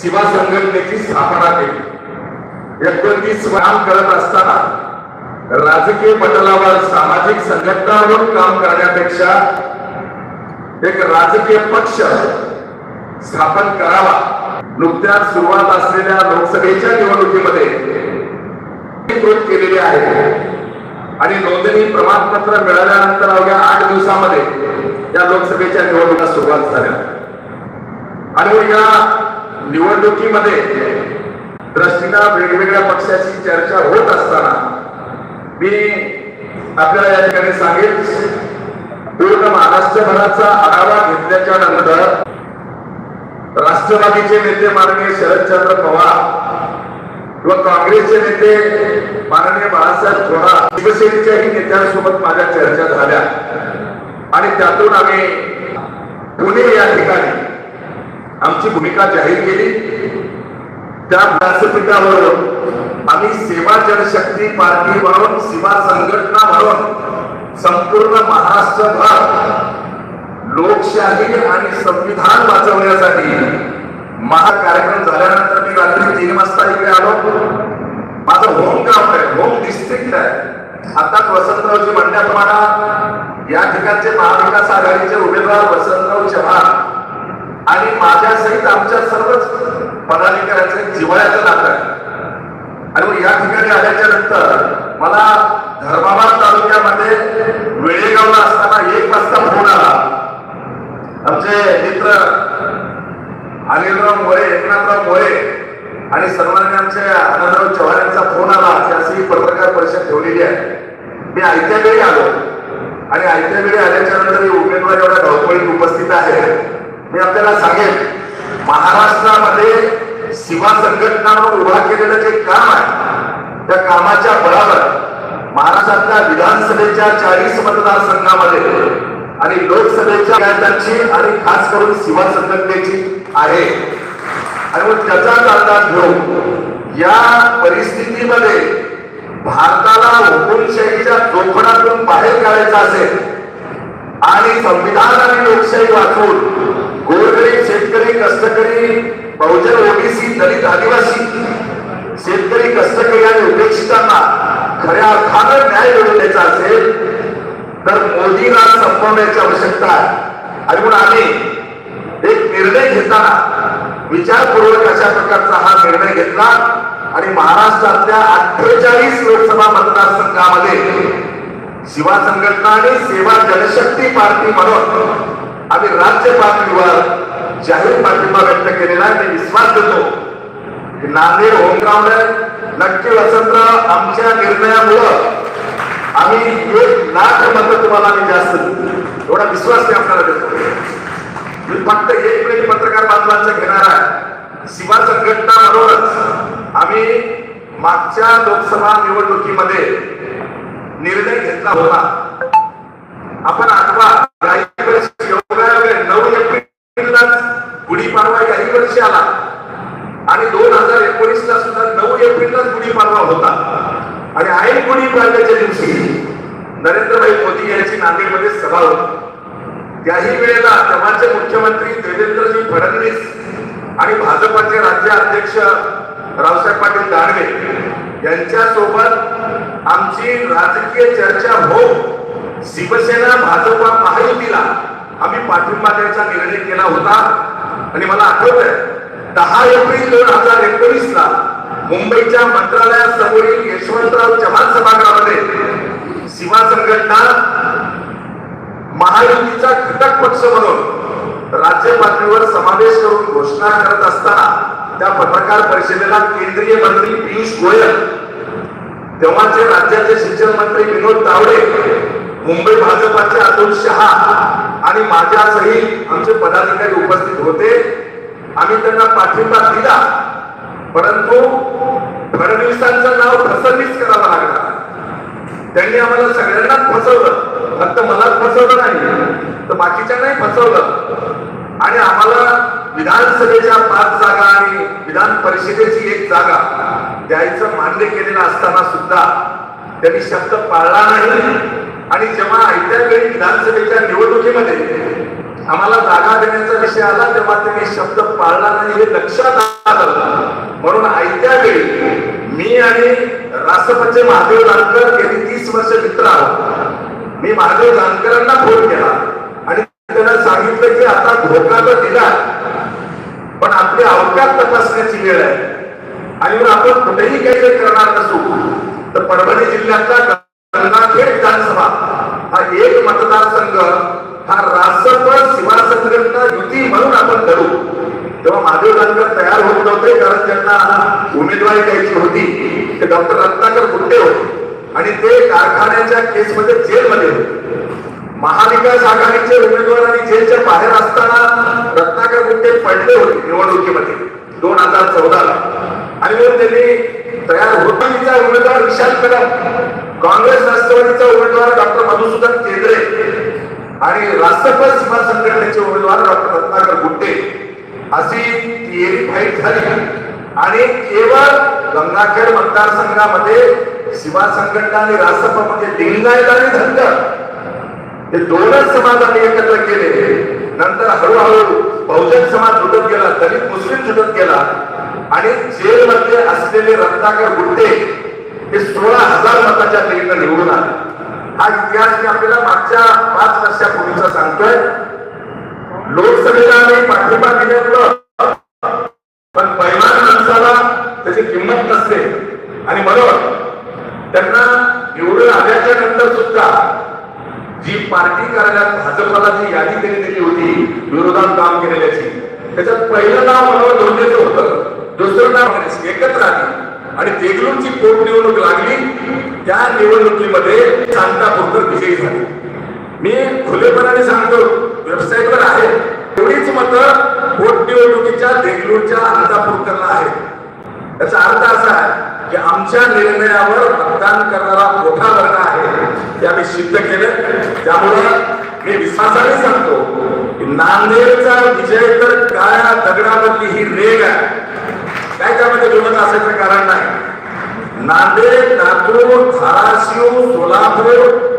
शिवा संघटनेची स्थापना केली. एकोणतीस काम करत असताना राजकीय पटलावर सामाजिक संघटनावर काम करण्यापेक्षा एक राजकीय पक्ष स्थापन करावा. नुकत्याच सुरुवात असलेल्या लोकसभेच्या निवडणुकीमध्ये नोंद केलेली आहे. आणि नोंदणी प्रमाणपत्र मिळाल्यानंतर अवघ्या आठ दिवसामध्ये या लोकसभेच्या निवडणुका सुरुवात झाल्या. आणि या निवडणुकीमध्ये दृष्टीनं वेगवेगळ्या पक्षाची चर्चा होत असताना मी आपल्याला या ठिकाणी सांगेल पूर्ण महाराष्ट्रभराचा आढावा घेतल्याच्या नंतर राष्ट्रवादीचे नेते माननीय शरदचंद्र पवार किंवा काँग्रेसचे नेते माननीय बाळासाहेब थोरात शिवसेनेच्याही नेत्यांसोबत माझ्या चर्चा झाल्या. आणि त्यातून आम्ही पुणे या ठिकाणी आमची भूमिका जाहीर केली. त्या व्यासपीठावर आम्ही सेवा जनशक्ती पार्टी म्हणून सेवा संघटना म्हणून संपूर्ण महाराष्ट्रभर लोकशाही आणि संविधान वाचवण्यासाठी महाकार्यक्रम झाल्यानंतर मी रात्री तीन वाजता इकडे आलो. माझं होम ग्राउंड आहे होम डिस्ट्रिक्ट आहे. आता वसंतरावजी म्हणण्याप्रमाणे या ठिकाणचे महाविकास आघाडीचे उमेदवार वसंतराव चव्हाण आणि माझ्या सहित आमच्या सर्वच पदाधिकाऱ्यांचं एक जिवाळ्याचं नातं आहे. आणि मग या ठिकाणी आल्याच्यानंतर मला धर्माबाद तालुक्यामध्ये वेळेगावला असताना एक वाजता फोन आला. आमचे मित्र अनिलराव मोरे एकनाथराव मोरे आणि सर्वांनी आमचे आनंदराव चव्हाण यांचा फोन आला की अशी पत्रकार परिषद ठेवलेली आहे. मी आयत्या वेळी आलो. आणि आयत्या वेळी आल्याच्यानंतर उमेदवार एवढ्या धावपळीत उपस्थित आहे आपल्याला सांगेल महाराष्ट्रामध्ये सीमा संघटनानं उभा केलेलं जे काम आहे त्या कामाच्या बळावर महाराष्ट्रातल्या विधानसभेच्या चाळीस मतदारसंघामध्ये आणि लोकसभेच्या राज्यांची आणि खास करून सीमा संघटनेची आहे. आणि मग त्याचाच अंदाज घेऊन या परिस्थितीमध्ये भारताला हुकुमशाहीच्या जोखडातून बाहेर काढायचं असेल आणि संविधान आणि लोकशाही वाचवून गोरगरीब शेतकरी कष्टकरी बहुजन ओबीसी दलित आदिवासी शेतकरी कष्टकरी आणि उपेक्षितांना खऱ्या अर्थानं न्याय मिळवून द्यायचा असेल तर मोदीला संपवण्याची आवश्यकता आहे. आणि म्हणून आम्ही एक निर्णय घेताना विचारपूर्वक अशा प्रकारचा हा निर्णय घेतला आणि महाराष्ट्रातल्या अठ्ठेचाळीस लोकसभा मतदारसंघामध्ये शिवा संघटना आणि सेवा जनशक्ती पार्टी म्हणून आम्ही राज्य पातळीवर जाहीर पाठिंबा व्यक्त केलेला आहे. मी विश्वास देतो की नांदेड होमग्राऊंड नक्की वसंतराव आमच्या निर्णयामुळं आम्ही एक लाख मतं तुम्हाला आम्ही जास्त एवढा विश्वास मी आपल्याला देतो. मी फक्त एक मिनिट पत्रकार बांधवांचा घेणार आहे. शिवा संघटना आम्ही मागच्या लोकसभा निवडणुकीमध्ये निर्णय घेतला होता. आपण आठवा काही वर्षी योगायोगे नऊ एप्रिललाच गुढीपाडवा याही वर्षी आला आणि दोन हजार एकोणीस ला सुद्धा नऊ एप्रिललाच गुढीपाडवा होता आणि दिवशी नरेंद्रभाई मोदी यांची नांदेडमध्ये सभा होती. त्याही वेळेला तेव्हाचे मुख्यमंत्री देवेंद्रजी फडणवीस आणि भाजपाचे राज्य अध्यक्ष रावसाहेब पाटील दानवे यांच्या सोबत आमची राजकीय चर्चा हो शिवसेना भाजपा महायुतीला आम्ही पाठिंबा द्यायचा निर्णय केला होता. आणि मला आठवत आहे दहा एप्रिल दोन हजार एकोणीस ला मुंबईच्या मंत्रालयासमोरील यशवंतराव चव्हाण सभागृहामध्ये शिवा संघटना महायुतीचा घटक पक्ष म्हणून राज्य पातळीवर समावेश करून घोषणा करत असताना त्या पत्रकार परिषदेला केंद्रीय मंत्री पियुष गोयल तेव्हाचे राज्याचे शिक्षण मंत्री विनोद तावडे मुंबई भाजपाचे अतुल शहा आणि माझ्यासही आमचे पदाधिकारी उपस्थित होते. आम्ही त्यांना पाठिंबा दिला. परंतु फडणवीसांचं नाव फसवणीच करावं लागला. त्यांनी आम्हाला सगळ्यांनाच फसवलं. फक्त मलाच फसवलं नाही तर बाकीच्या नाही फसवलं. आणि आम्हाला विधानसभेच्या पाच जागा आणि विधान परिषदेची एक जागा द्यायचं मान्य केलेलं असताना सुद्धा त्यांनी शब्द पाळला नाही. आणि जेव्हा आयत्या वेळी विधानसभेच्या निवडणुकीमध्ये आम्हाला जागा देण्याचा विषय आला तेव्हा त्यांनी शब्द पाळला नाही हे लक्षात आलं. म्हणून आयत्या वेळी मी आणि राष्ट्रपती महादेव जानकर गेली तीस वर्ष मित्र आहोत. मी महादेव जानकरांना फोन केला आणि त्यांना सांगितलं की आता धोका तर दिला पण आपली अवकाश तपासण्याची वेळ आहे. आणि मग आपण कुठेही काही काही करणार नसू. तर परभणी जिल्ह्यातला गंगाखेड विधानसभा हा एक मतदारसंघ हा रासप शिवा युती म्हणून आपण धरू. तेव्हा महादेव जानकर तयार होत नव्हते कारण त्यांना उमेदवारी द्यायची होती ते डॉक्टर रत्नाकर गुट्टे होते. आणि ते कारखान्याच्या केसमध्ये जेलमध्ये होते. महाविकास आघाडीचे उमेदवार आणि जेलच्या बाहेर असताना रत्नाकर गुट्टे पडले होते निवडणुकीमध्ये दोन हजार चौदाला. आणि मग त्यांनी तयार होतीचा उमेदवार विशाल कदम काँग्रेस राष्ट्रवादीचा उमेदवार डॉक्टर मधुसूदन केंद्रे आणि राष्ट्रपती सीमा संघटनेचे उमेदवार डॉक्टर रत्नाकर गुट्टे अशी तिहेरी फाईट झाली. आणि केवळ गंगाखेड मतदारसंघामध्ये शिवा संघटना आणि राष्ट्रपती लिंगायत आणि धनगर हे दोनच समाजाने एकत्र केले. नंतर हळूहळू बहुजन समाज तुटत गेला दलित मुस्लिम तुटत गेला. आणि जेलमध्ये असलेले रत्नाकर गुट्टे हे सोळा हजार मताच्या लिंग निवडून आले. हा इतिहास मी आपल्याला मागच्या पाच वर्षापूर्वीचा सांगतोय. लोकसभेला आम्ही पाठिंबा दिल्यामुळं पण पैमान माणसाला त्याची किंमत नसते. आणि म्हणून त्यांना निवडून आल्याच्यानंतर सुद्धा जी पार्टी कार्यालयात भाजपाला जी यादी त्यांनी दिली होती विरोधात काम केलेल्याची त्याच्यात पहिलं नाव मनोहर धोंडेचं होतं. दुसरं नाव एकत्र आली. आणि देगलूरची पोटनिवडणूक लागली. त्या निवडणुकीमध्ये शांतापूरकर विजयी झाले. मी खुलेपणाने सांगतो वेबसाईटवर आहे. एवढीच मतं पोटनिवडणुकीच्या देगलूरच्या अंतापूरकरला आहेत. त्याचा अर्थ असा आहे की आमच्या निर्णयावर मतदान करणारा मोठा वर्ग आहे ते आम्ही सिद्ध केलं. त्यामुळे मी विश्वासाने सांगतो की नांदेडचा विजय तर काळ्या दगडामधली ही रेग आहे. काय त्यामध्ये विमत असायचं कारण नाही. नांदेड लातूर धाराशिव सोलापूर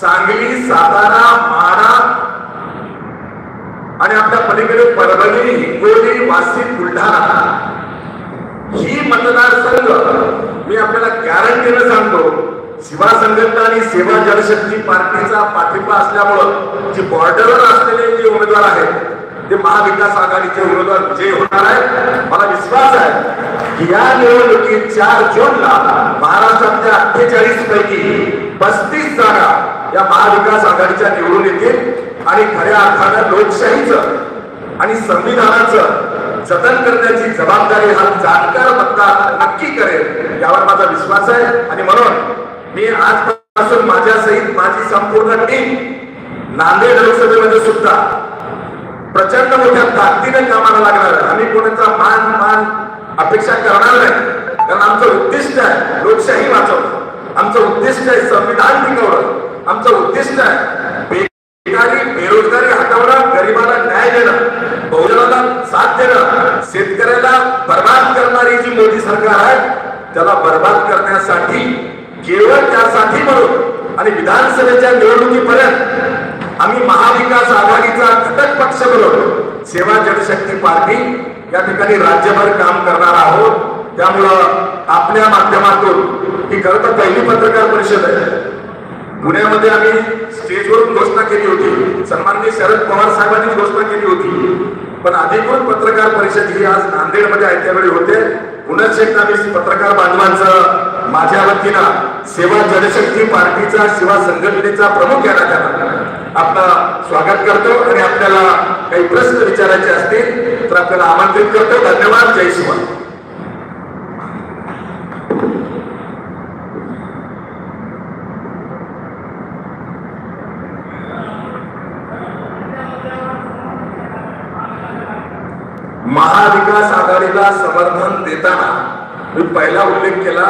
सांगली सातारा माडा अलीकडे परभणी हिंगोली वाशिम बुलढाणा. ही मतदारसंघ मी आपल्याला गॅरंटीनं सांगतो शिवा संघटना आणि सेवा जनशक्ती पार्टीचा पाठिंबा असल्यामुळं जे बॉर्डरवर असलेले जे उमेदवार आहेत ते महाविकास आघाडीचे उमेदवार विजयी होणार आहेत. मला विश्वास आहे की या निवडणुकीत चार जूनला महाराष्ट्रातल्या अठ्ठेचाळीस पैकी पस्तीस जागा या महाविकास आघाडीच्या निवडून येतील आणि खऱ्या अर्थानं लोकशाहीचं आणि संविधानाचं जतन करण्याची जबाबदारी हा जाणकार मतदार नक्की करेल यावर माझा विश्वास आहे. आणि म्हणून मी आजपासून माझ्या सहित माझी संपूर्ण टीम नांदेड लोकसभेमध्ये सुद्धा प्रचंड मोठ्या ताकदीने कामाला लागणार आहे. आम्ही कोणाचा मान मान अपेक्षा करणार नाही. कारण आमचं उद्दिष्ट आहे लोकशाही वाचवणं. आमचं उद्दिष्ट आहे संविधान टिकवणं. आमचं उद्दिष्ट आहे बेकारी बेरोजगारी हटवणं गरिबाला न्याय देणं बहुजनाला साथ देणं शेतकऱ्याला बर्बाद करणारी जी मोदी सरकार आहे त्याला बर्बाद करण्यासाठी केवळ त्यासाठी म्हणून आणि विधानसभेच्या निवडणुकीपर्यंत आम्ही महाविकास आघाडीचा घटक पक्ष म्हणून सेवा जनशक्ती पार्टी या ठिकाणी राज्यभर काम करणार आहोत. त्यामुळं आपल्या माध्यमातून ही खरं तर पहिली पत्रकार परिषद आहे. पुण्यामध्ये आम्ही स्टेजवरून घोषणा केली होती. सन्माननीय शरद पवार साहेबांनी घोषणा केली होती. पण अधिकृत पत्रकार परिषद ही आज नांदेडमध्ये आहे त्यावेळी होते. पुनश्च एकदा मी पत्रकार बांधवांचं माझ्या वतीनं सेवा जनशक्ती पार्टीचा सेवा संघटनेचा प्रमुख या नात्यानं आपलं स्वागत करतो आणि आपल्याला काही प्रश्न विचारायचे असतील तर आपल्याला आमंत्रित करतो. धन्यवाद. जय शिवाय. महाविकास आघाडीला समर्थन देताना मी पहिला उल्लेख केला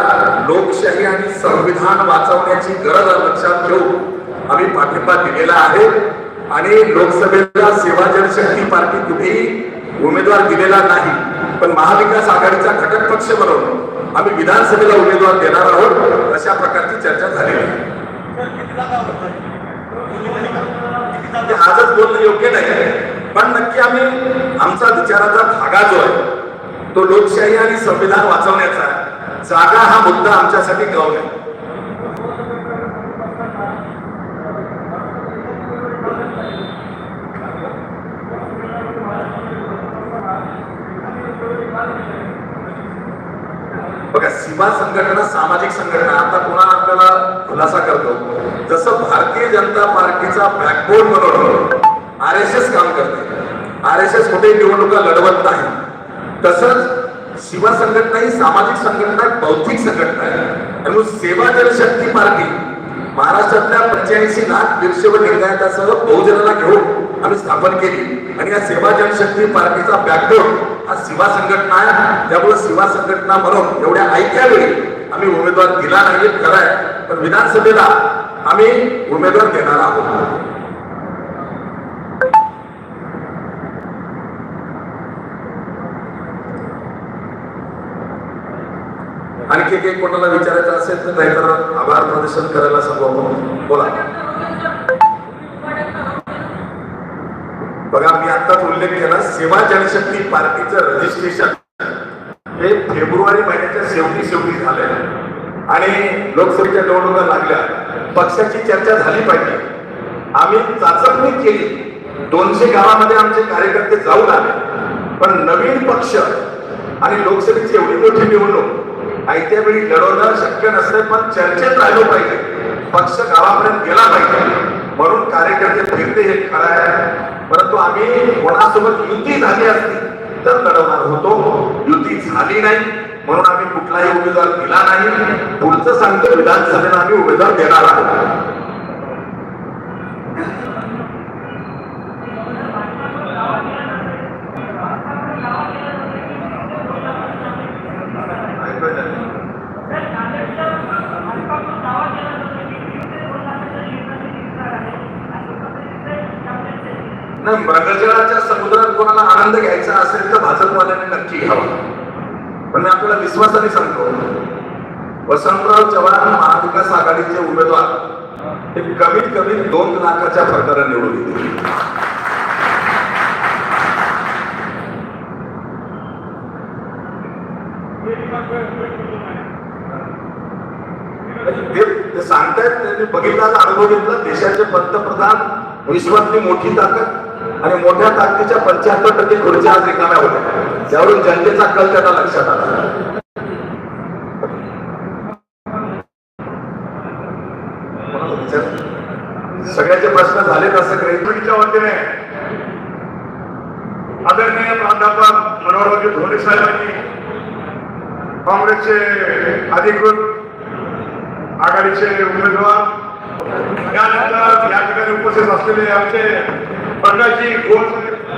लोकशाही आणि संविधान वाचवण्याची गरज लक्षात घेऊन आम्ही पाठिंबा दिलेला आहे. आणि लोकसभेला सेवा जनशक्ती पार्टी कुठेही उमेदवार दिलेला नाही. पण महाविकास आघाडीचा घटक पक्ष म्हणून आम्ही विधानसभेला उमेदवार देणार आहोत अशा प्रकारची चर्चा झालेली आहे. आजच बोलणं योग्य नाही. पण नक्की आम्ही आमचा विचाराचा धागा जो आहे तो लोकशाही आणि संविधान वाचवण्याचा जागा हा मुद्दा आमच्यासाठी गौण आहे. बघा सीमा संघटना सामाजिक संघटना आता पुन्हा आपल्याला खुलासा करतो. जसं भारतीय जनता पार्टीचा बॅकबोर्ड बनवलं आर एस एस काम करते. आर एस एस कुठेही निवडणुका लढवत नाही. तसंच शिवा संघटना ही सामाजिक संघटना बौद्धिक संघटना आहे. आणि सेवा जनशक्ती पार्टी महाराष्ट्रातल्या पंच्याऐंशी लाख दीडशेवर निर्णयासह बहुजनाला घेऊन आम्ही स्थापन केली. आणि या सेवा जनशक्ती पार्टीचा बॅकग्राऊंड हा शिवा संघटना आहे. त्यामुळे शिवा संघटना म्हणून एवढ्या ऐक्यावेळी आम्ही उमेदवार दिला नाही खरं आहे. पण विधानसभेला आम्ही उमेदवार देणार आहोत. आणखी काही कोणाला विचारायचं असेल तर नाहीतर आभार प्रदर्शन करायला सांगू आपण. बोला. बघा मी आताच उल्लेख केला सेवा जनशक्ती पार्टीचं रजिस्ट्रेशन हे फेब्रुवारी महिन्याच्या शेवटी शेवटी झालंय. आणि लोकसभेच्या निवडणुका लागल्या. पक्षाची चर्चा झाली पाहिजे. आम्ही चाचपणी केली. दोनशे गावामध्ये आमचे कार्यकर्ते जाऊन आले. पण नवीन पक्ष आणि लोकसभेची एवढी मोठी निवडणूक आयत्या वेळी लढवणं शक्य नसतं पण चर्चेत राहिलो पाहिजे. पक्ष गावापर्यंत गेला पाहिजे. म्हणून कार्यकर्ते फिरते हे खरं आहे. परंतु आम्ही कोणासोबत युती झाली असती तर लढवणार होतो. युती झाली नाही म्हणून आम्ही कुठलाही उमेदवार दिला नाही. पुढचं सांगतो विधानसभेला आम्ही उमेदवार देणार आहोत. नाही समुद्रात कोणाला आनंद घ्यायचा असेल तर भाजपवाल्याने नक्की घ्यावा. पण मी आपल्याला विश्वासाने सांगतो वसंतराव चव्हाण महाविकास आघाडीचे उमेदवार हे कमीत कमी दोन लाखाच्या फरकाने निवडून येतील. म्हणजे ते ते सांगतायत त्यांनी बघितला अनुभव घेतला देशाचे पंतप्रधान विश्वातली मोठी ताकद आणि मोठ्या ताकदीच्या पंच्याहत्तर टक्के खुर्च्या आज रिकाम्या होत्या. त्यावरून जनतेचा कल त्यांना लक्षात आला. सगळ्याचे प्रश्न झालेत असं काही? वतीने आदरणीय प्राध्यापक मनोहरजी धोनी साहेबांनी काँग्रेसचे अधिकृत आघाडीचे उमेदवार यानंतर या ठिकाणी उपस्थित असलेले आमचे प्रकाशजी गोड